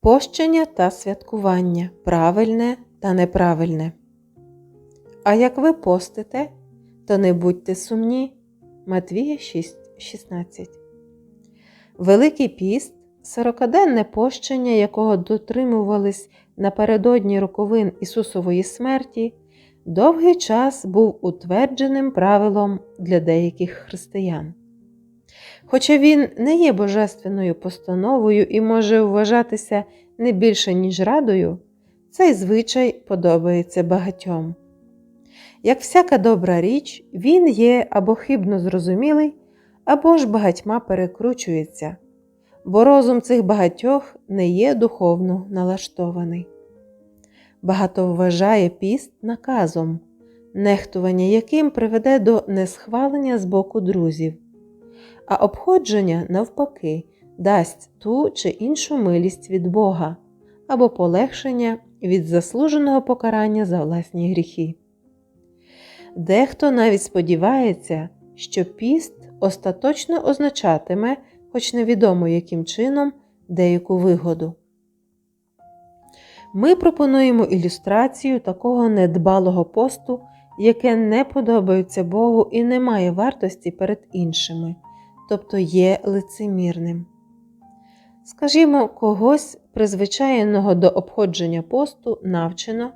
Пощення та святкування правильне та неправильне. А як ви постите, то не будьте сумні. Матвія 6,16 Великий піст, сорокаденне пощення, якого дотримувались напередодні роковин Ісусової смерті, довгий час був утвердженим правилом для деяких християн. Хоча він не є божественною постановою і може вважатися не більше, ніж радою, цей звичай подобається багатьом. Як всяка добра річ, він є або хибно зрозумілий, або ж багатьма перекручується, бо розум цих багатьох не є духовно налаштований. Багато вважає піст наказом, нехтування яким приведе до несхвалення з боку друзів, а обходження, навпаки, дасть ту чи іншу милість від Бога або полегшення від заслуженого покарання за власні гріхи. Дехто навіть сподівається, що піст остаточно означатиме, хоч невідомо яким чином, деяку вигоду. Ми пропонуємо ілюстрацію такого недбалого посту, яке не подобається Богу і не має вартості перед іншими, тобто є лицемірним. Скажімо, когось, призвичаєного до обходження посту, навчено,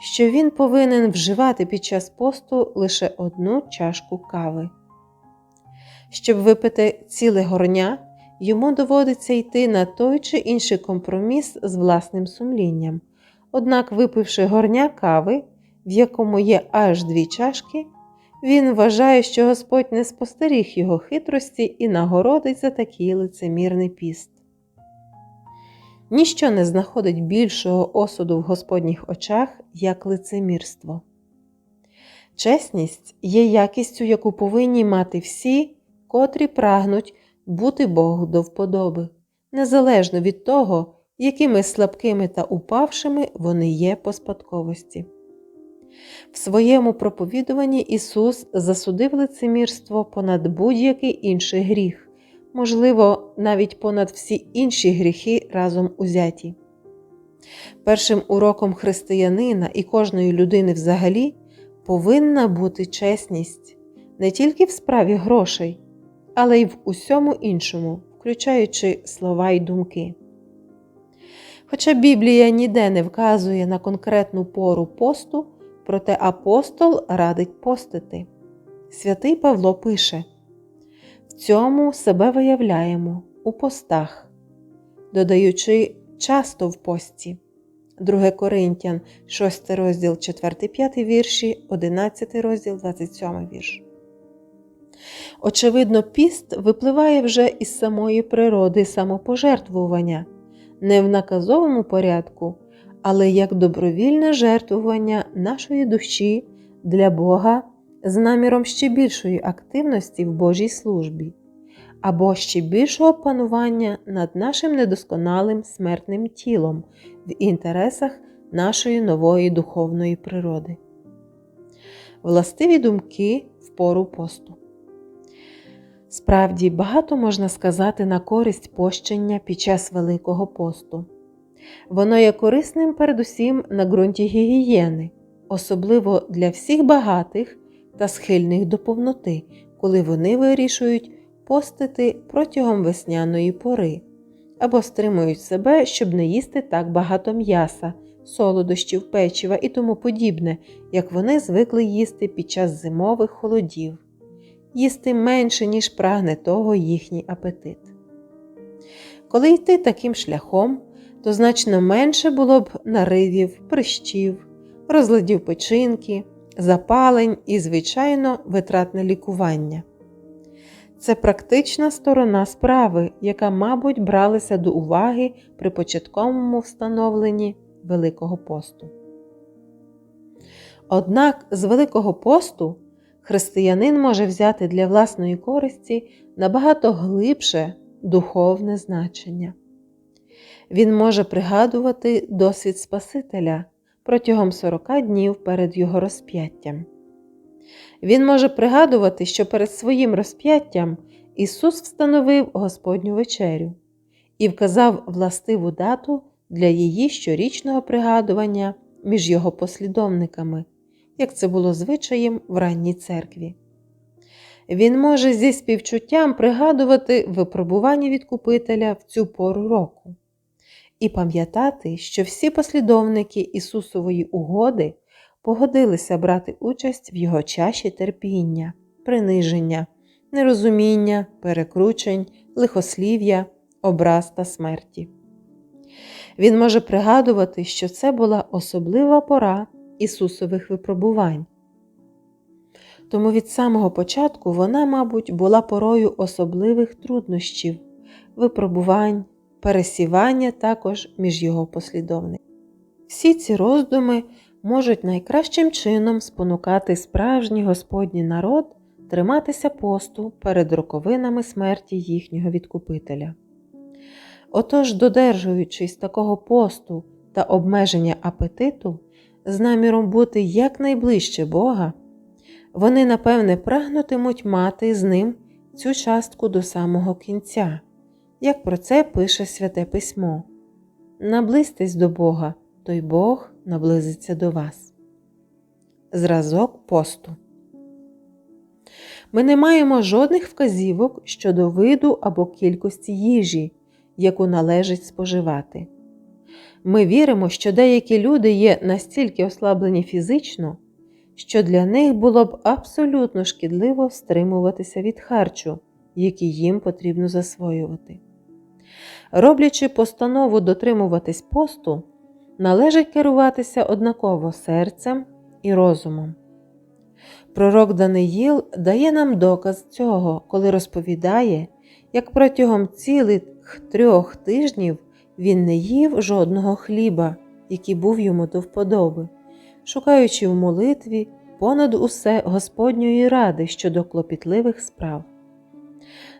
що він повинен вживати під час посту лише одну чашку кави. Щоб випити ціле горня, йому доводиться йти на той чи інший компроміс з власним сумлінням. Однак, випивши горня кави, в якому є аж дві чашки, він вважає, що Господь не спостеріг його хитрості і нагородить за такий лицемірний піст. Ніщо не знаходить більшого осуду в Господніх очах, як лицемірство. Чесність є якістю, яку повинні мати всі, котрі прагнуть бути Богу до вподоби, незалежно від того, якими слабкими та упавшими вони є по спадковості. В своєму проповідуванні Ісус засудив лицемірство понад будь-який інший гріх, можливо, навіть понад всі інші гріхи разом узяті. Першим уроком християнина і кожної людини взагалі повинна бути чесність не тільки в справі грошей, але й в усьому іншому, включаючи слова й думки. Хоча Біблія ніде не вказує на конкретну пору посту, проте апостол радить постити. Святий Павло пише: В цьому себе виявляємо у постах, додаючи часто в пості. 2 Коринтян, 6 розділ 4, 5 вірші, 11 розділ 27 вірш. Очевидно, піст випливає вже із самої природи самопожертвування, не в наказовому порядку, але як добровільне жертвування нашої душі для Бога з наміром ще більшої активності в Божій службі, або ще більшого панування над нашим недосконалим смертним тілом в інтересах нашої нової духовної природи. Властиві думки в пору посту. Справді, багато можна сказати на користь пощення під час Великого посту. Воно є корисним передусім на ґрунті гігієни, особливо для всіх багатих та схильних до повноти, коли вони вирішують постити протягом весняної пори або стримують себе, щоб не їсти так багато м'яса, солодощів, печива і тому подібне, як вони звикли їсти під час зимових холодів їсти менше, ніж прагне того їхній апетит. Коли йти таким шляхом, то значно менше було б наривів, прищів, розладів печінки, запалень і, звичайно, витратне лікування. Це практична сторона справи, яка, мабуть, бралася до уваги при початковому встановленні Великого посту. Однак з Великого посту християнин може взяти для власної користі набагато глибше духовне значення. Він може пригадувати досвід Спасителя протягом 40 днів перед його розп'яттям. Він може пригадувати, що перед своїм розп'яттям Ісус встановив Господню вечерю, і вказав властиву дату для її щорічного пригадування між його послідовниками, як це було звичаєм в ранній церкві. Він може зі співчуттям пригадувати випробування відкупителя в цю пору року і пам'ятати, що всі послідовники Ісусової угоди погодилися брати участь в його чаші терпіння, приниження, нерозуміння, перекручень, лихослів'я, образ та смерті. Він може пригадувати, що це була особлива пора Ісусових випробувань. Тому від самого початку вона, мабуть, була порою особливих труднощів, випробувань, пересівання також між його послідовниками. Всі ці роздуми можуть найкращим чином спонукати справжній Господній народ триматися посту перед роковинами смерті їхнього відкупителя. Отож, додержуючись такого посту та обмеження апетиту, з наміром бути якнайближче Бога, вони, напевне, прагнутимуть мати з ним цю частку до самого кінця, як про це пише Святе Письмо. Наблизьтесь до Бога, то й Бог наблизиться до вас. Зразок посту. Ми не маємо жодних вказівок щодо виду або кількості їжі, яку належить споживати. Ми віримо, що деякі люди є настільки ослаблені фізично, що для них було б абсолютно шкідливо стримуватися від харчу, який їм потрібно засвоювати. Роблячи постанову дотримуватись посту, належить керуватися однаково серцем і розумом. Пророк Даниїл дає нам доказ цього, коли розповідає, як протягом цілих трьох тижнів він не їв жодного хліба, який був йому до вподоби, шукаючи в молитві понад усе Господньої ради щодо клопітливих справ.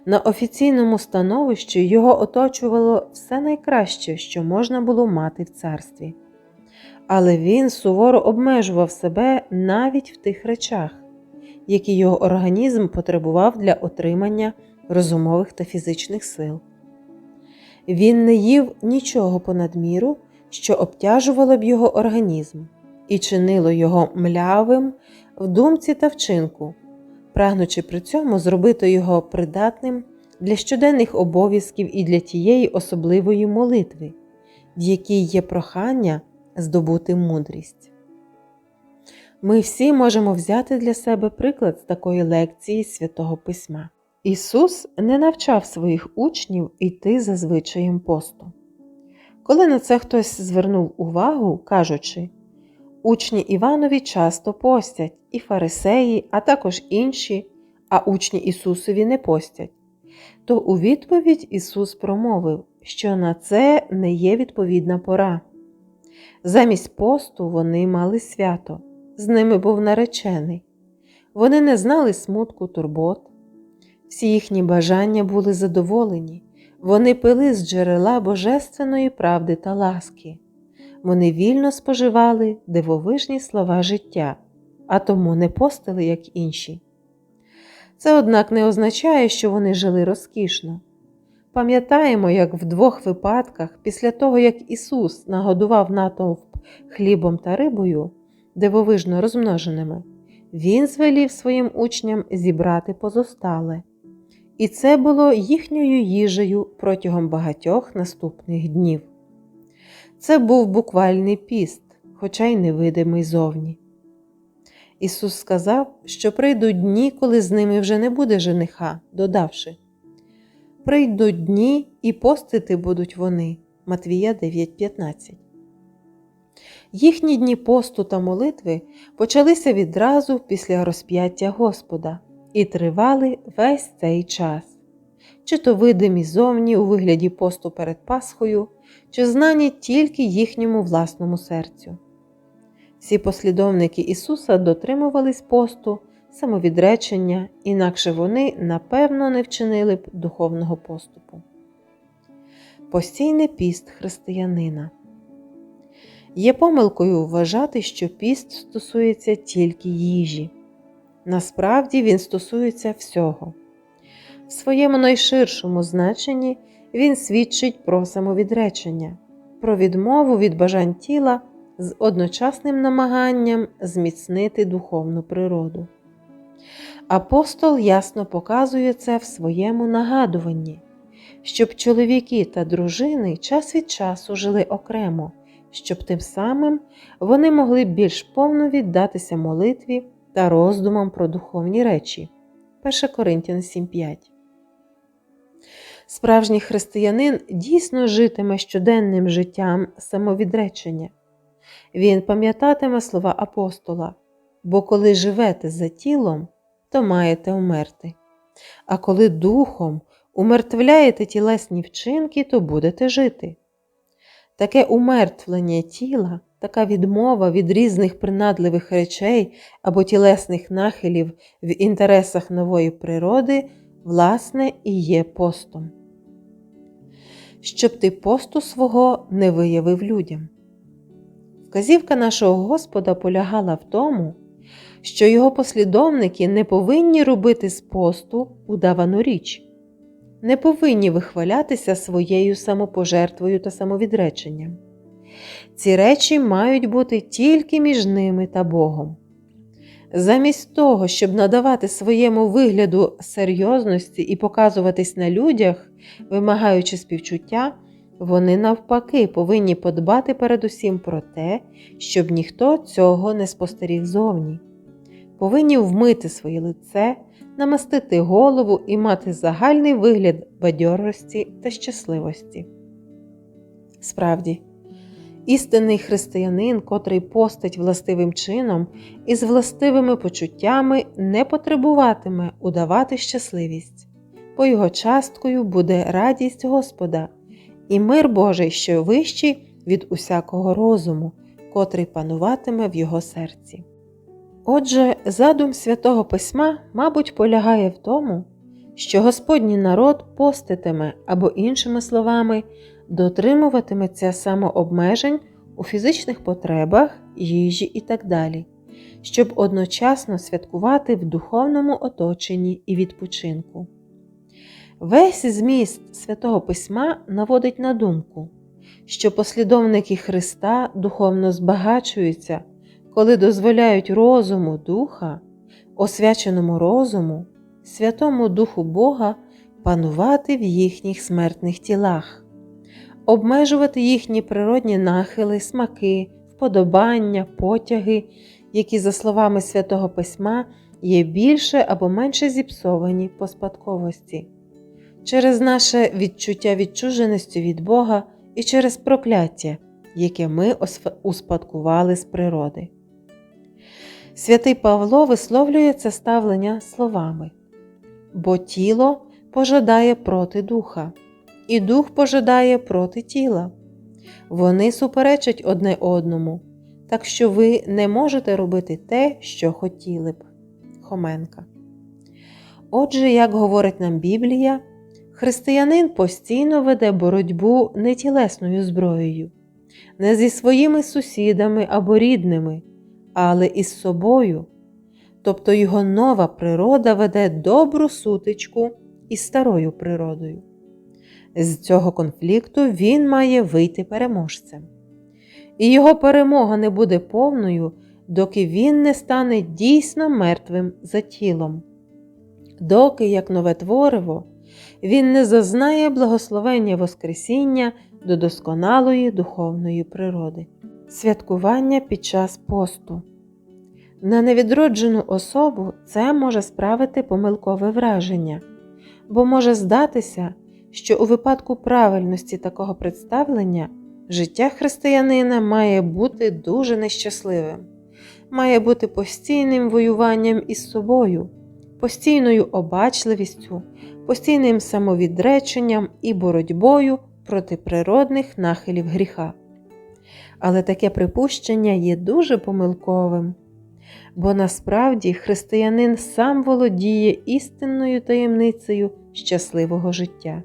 На офіційному становищі його оточувало все найкраще, що можна було мати в царстві. Але він суворо обмежував себе навіть в тих речах, які його організм потребував для отримання розумових та фізичних сил. Він не їв нічого понад міру, що обтяжувало б його організм, і чинило його млявим в думці та вчинку, прагнучи при цьому зробити його придатним для щоденних обов'язків і для тієї особливої молитви, в якій є прохання здобути мудрість. Ми всі можемо взяти для себе приклад з такої лекції святого Письма. Ісус не навчав своїх учнів йти за звичаєм посту. Коли на це хтось звернув увагу, кажучи, учні Іванові часто постять, і фарисеї, а також інші, а учні Ісусові не постять, то у відповідь Ісус промовив, що на це не є відповідна пора. Замість посту вони мали свято, з ними був наречений. Вони не знали смутку турбот. Всі їхні бажання були задоволені, вони пили з джерела божественної правди та ласки. Вони вільно споживали дивовижні слова життя, а тому не постили, як інші. Це, однак, не означає, що вони жили розкішно. Пам'ятаємо, як в двох випадках, після того, як Ісус нагодував натовп хлібом та рибою, дивовижно розмноженими, Він звелів своїм учням зібрати позостале. І це було їхньою їжею протягом багатьох наступних днів. Це був буквальний піст, хоча й невидимий зовні. Ісус сказав, що прийдуть дні, коли з ними вже не буде жениха, додавши Прийдуть дні і постити будуть вони. Матвія 9:15. Їхні дні посту та молитви почалися відразу після розп'яття Господа і тривали весь цей час, чи то видимі зовні у вигляді посту перед Пасхою, чи знані тільки їхньому власному серцю. Всі послідовники Ісуса дотримувались посту, самовідречення, інакше вони, напевно, не вчинили б духовного поступу. Постійний піст християнина є помилкою вважати, що піст стосується тільки їжі. Насправді він стосується всього. В своєму найширшому значенні він свідчить про самовідречення, про відмову від бажань тіла з одночасним намаганням зміцнити духовну природу. Апостол ясно показує це в своєму нагадуванні, щоб чоловіки та дружини час від часу жили окремо, щоб тим самим вони могли більш повно віддатися молитві та роздумам про духовні речі. 1 Коринтян 7.5 Справжній християнин дійсно житиме щоденним життям самовідречення. Він пам'ятатиме слова апостола, бо коли живете за тілом, то маєте умерти. А коли духом умертвляєте тілесні вчинки, то будете жити. Таке умертвлення тіла, така відмова від різних принадливих речей або тілесних нахилів в інтересах нової природи, власне, і є постом. Щоб ти посту свого не виявив людям. Вказівка нашого Господа полягала в тому, що його послідовники не повинні робити з посту удавану річ, не повинні вихвалятися своєю самопожертвою та самовідреченням. Ці речі мають бути тільки між ними та Богом. Замість того, щоб надавати своєму вигляду серйозності і показуватись на людях, вимагаючи співчуття, вони навпаки повинні подбати передусім про те, щоб ніхто цього не спостеріг зовні. Повинні вмити своє лице, намастити голову і мати загальний вигляд бадьорості та щасливості. Справді, істинний християнин, котрий постить властивим чином і з властивими почуттями, не потребуватиме удавати щасливість, бо його часткою буде радість Господа і мир Божий, що вищий від усякого розуму, котрий пануватиме в його серці. Отже, задум святого Письма, мабуть, полягає в тому, що Господній народ поститиме або, іншими словами, дотримуватиметься самообмежень у фізичних потребах, їжі і так далі, щоб одночасно святкувати в духовному оточенні і відпочинку. Весь зміст святого Письма наводить на думку, що послідовники Христа духовно збагачуються, коли дозволяють розуму Духа, освяченому розуму, Святому Духу Бога панувати в їхніх смертних тілах, обмежувати їхні природні нахили, смаки, вподобання, потяги, які, за словами святого Письма, є більше або менше зіпсовані по спадковості через наше відчуття відчуженості від Бога і через прокляття, яке ми успадкували з природи. Святий Павло висловлює це ставлення словами бо тіло пожадає проти духа, і дух пожадає проти тіла. Вони суперечать одне одному, так що ви не можете робити те, що хотіли б. Хоменка. Отже, як говорить нам Біблія, християнин постійно веде боротьбу не тілесною зброєю, не зі своїми сусідами або рідними, але із собою. Тобто його нова природа веде добру сутичку із старою природою. З цього конфлікту він має вийти переможцем. І його перемога не буде повною, доки він не стане дійсно мертвим за тілом, доки, як нове твориво, він не зазнає благословення Воскресіння до досконалої духовної природи, святкування під час посту. На невідроджену особу це може справити помилкове враження, бо може здатися, що у випадку правильності такого представлення життя християнина має бути дуже нещасливим, має бути постійним воюванням із собою, постійною обачливістю, постійним самовідреченням і боротьбою проти природних нахилів гріха. Але таке припущення є дуже помилковим бо насправді християнин сам володіє істинною таємницею щасливого життя.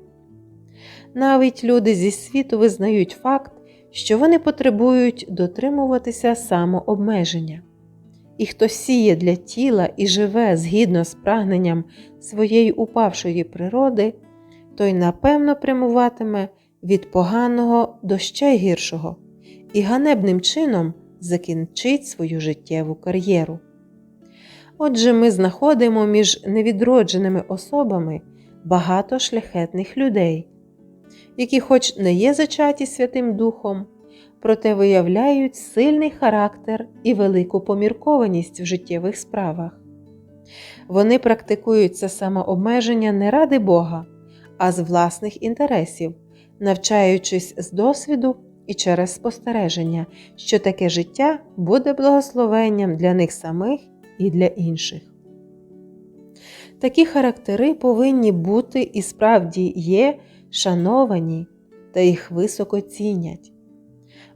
Навіть люди зі світу визнають факт, що вони потребують дотримуватися самообмеження. І хто сіє для тіла і живе згідно з прагненням своєї упавшої природи, той напевно прямуватиме від поганого до ще гіршого і ганебним чином закінчить свою життєву кар'єру. Отже, ми знаходимо між невідродженими особами багато шляхетних людей, які, хоч не є зачаті Святим Духом, проте виявляють сильний характер і велику поміркованість в життєвих справах. Вони практикують це самообмеження не ради Бога, а з власних інтересів, навчаючись з досвіду і через спостереження, що таке життя буде благословенням для них самих і для інших. Такі характери повинні бути і справді є шановані та їх високо цінять.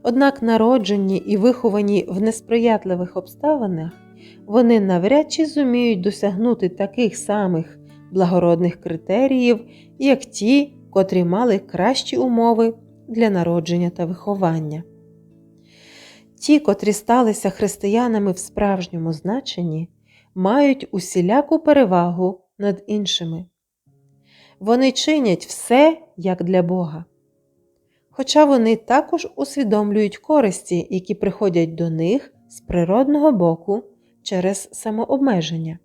Однак народжені і виховані в несприятливих обставинах, вони навряд чи зуміють досягнути таких самих благородних критеріїв, як ті, котрі мали кращі умови для народження та виховання. Ті, котрі сталися християнами в справжньому значенні, мають усіляку перевагу над іншими. Вони чинять все як для Бога. Хоча вони також усвідомлюють користі, які приходять до них з природного боку через самообмеження.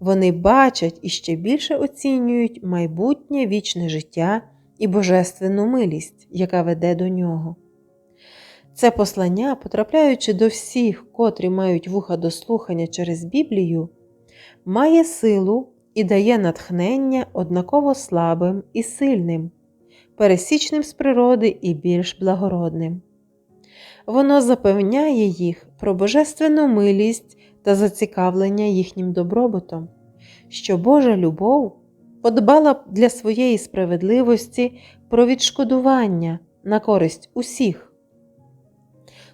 Вони бачать і ще більше оцінюють майбутнє вічне життя і божественну милість, яка веде до нього. Це послання, потрапляючи до всіх, котрі мають вуха до слухання через Біблію, має силу і дає натхнення однаково слабим і сильним, пересічним з природи і більш благородним. Воно запевняє їх про божественну милість та зацікавлення їхнім добробутом, що Божа любов подбала для своєї справедливості про відшкодування на користь усіх.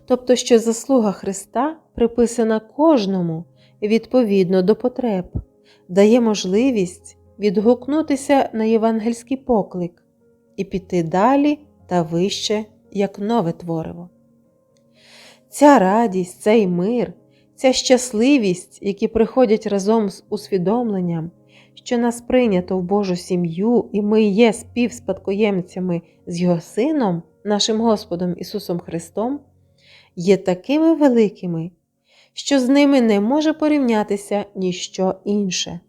Тобто, що заслуга Христа приписана кожному відповідно до потреб, дає можливість відгукнутися на євангельський поклик і піти далі та вище як нове твориво. Ця радість, цей мир, ця щасливість, які приходять разом з усвідомленням, що нас прийнято в Божу сім'ю, і ми є співспадкоємцями з Його Сином, нашим Господом Ісусом Христом, є такими великими, що з ними не може порівнятися ніщо інше.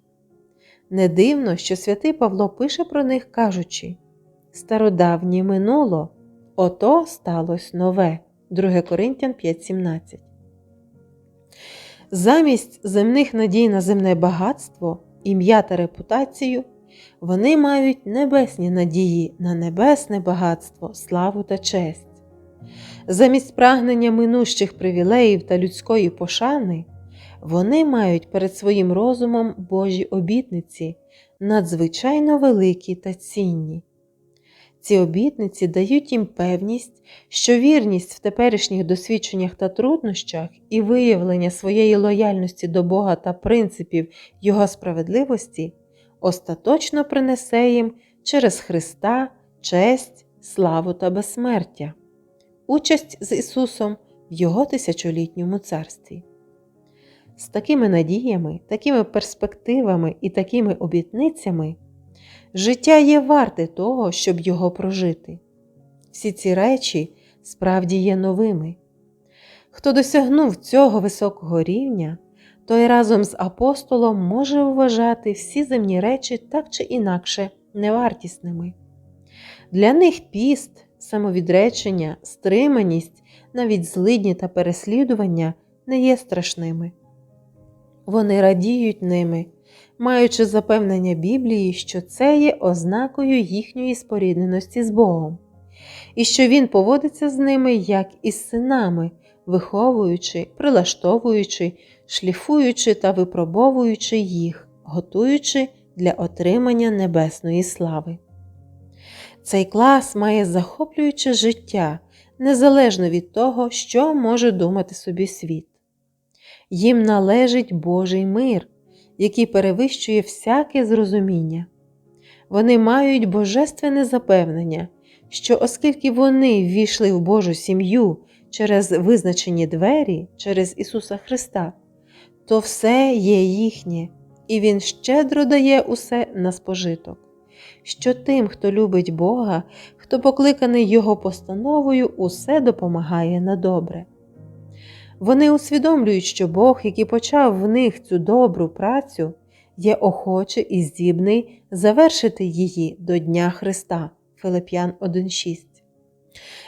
Не дивно, що святий Павло пише про них, кажучи: Стародавнє минуло, ото сталося нове. 2 Коринтян 5:17. Замість земних надій на земне багатство, ім'я та репутацію, вони мають небесні надії на небесне багатство, славу та честь. Замість прагнення минущих привілеїв та людської пошани, вони мають перед своїм розумом Божі обітниці, надзвичайно великі та цінні. Ці обітниці дають їм певність, що вірність в теперішніх досвідченнях та труднощах і виявлення своєї лояльності до Бога та принципів Його справедливості остаточно принесе їм через Христа честь, славу та безсмертя, участь з Ісусом в Його тисячолітньому царстві. З такими надіями, такими перспективами і такими обітницями. Життя є варте того, щоб його прожити. Всі ці речі справді є новими. Хто досягнув цього високого рівня, той разом з апостолом може вважати всі земні речі так чи інакше невартісними. Для них піст, самовідречення, стриманість, навіть злидні та переслідування не є страшними. Вони радіють ними маючи запевнення Біблії, що це є ознакою їхньої спорідненості з Богом, і що Він поводиться з ними як із синами, виховуючи, прилаштовуючи, шліфуючи та випробовуючи їх, готуючи для отримання небесної слави. Цей клас має захоплююче життя незалежно від того, що може думати собі світ. Їм належить Божий мир, який перевищує всяке зрозуміння. Вони мають божественне запевнення, що оскільки вони ввійшли в Божу сім'ю через визначені двері, через Ісуса Христа, то все є їхнє, і Він щедро дає усе на спожиток. Що тим, хто любить Бога, хто покликаний Його постановою, усе допомагає на добре. Вони усвідомлюють, що Бог, який почав в них цю добру працю, є охочий і здібний завершити її до Дня Христа. Филип'ян 1.6.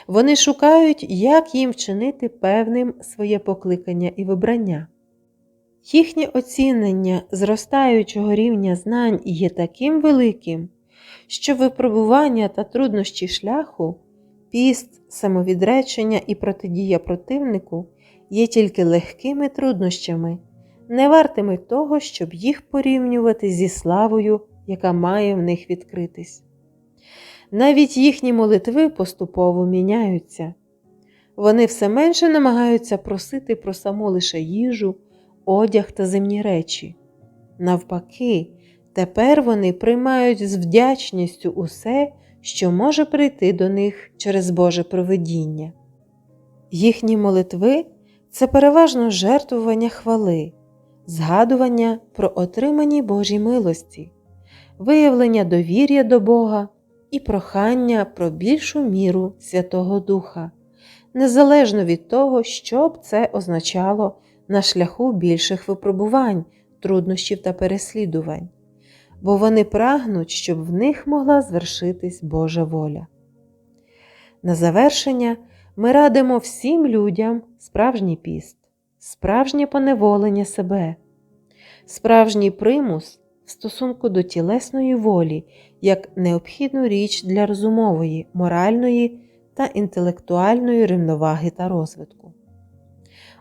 Вони шукають, як їм вчинити певним своє покликання і вибрання. Їхнє оцінення зростаючого рівня знань є таким великим, що випробування та труднощі шляху, піст, самовідречення і протидія противнику є тільки легкими труднощами, не вартими того, щоб їх порівнювати зі славою, яка має в них відкритись. Навіть їхні молитви поступово міняються. Вони все менше намагаються просити про саму лише їжу, одяг та земні речі. Навпаки, тепер вони приймають з вдячністю усе, що може прийти до них через Боже провидіння. Їхні молитви це переважно жертвування хвали, згадування про отримані Божі милості, виявлення довір'я до Бога і прохання про більшу міру Святого Духа, незалежно від того, що б це означало на шляху більших випробувань, труднощів та переслідувань, бо вони прагнуть, щоб в них могла звершитись Божа воля. На завершення ми радимо всім людям справжній піст, справжнє поневолення себе, справжній примус в стосунку до тілесної волі як необхідну річ для розумової, моральної та інтелектуальної рівноваги та розвитку.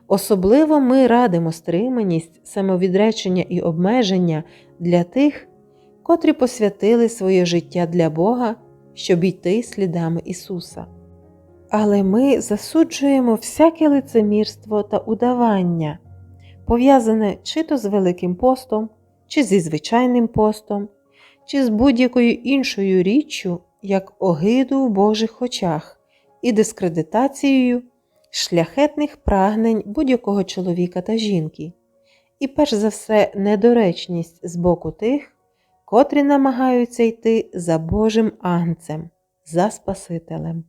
Особливо ми радимо стриманість, самовідречення і обмеження для тих, котрі посвятили своє життя для Бога, щоб йти слідами Ісуса. Але ми засуджуємо всяке лицемірство та удавання, пов'язане чи то з Великим постом, чи зі звичайним постом, чи з будь-якою іншою річчю, як огиду в Божих очах і дискредитацією шляхетних прагнень будь-якого чоловіка та жінки, і перш за все недоречність з боку тих, котрі намагаються йти за Божим анцем, за Спасителем.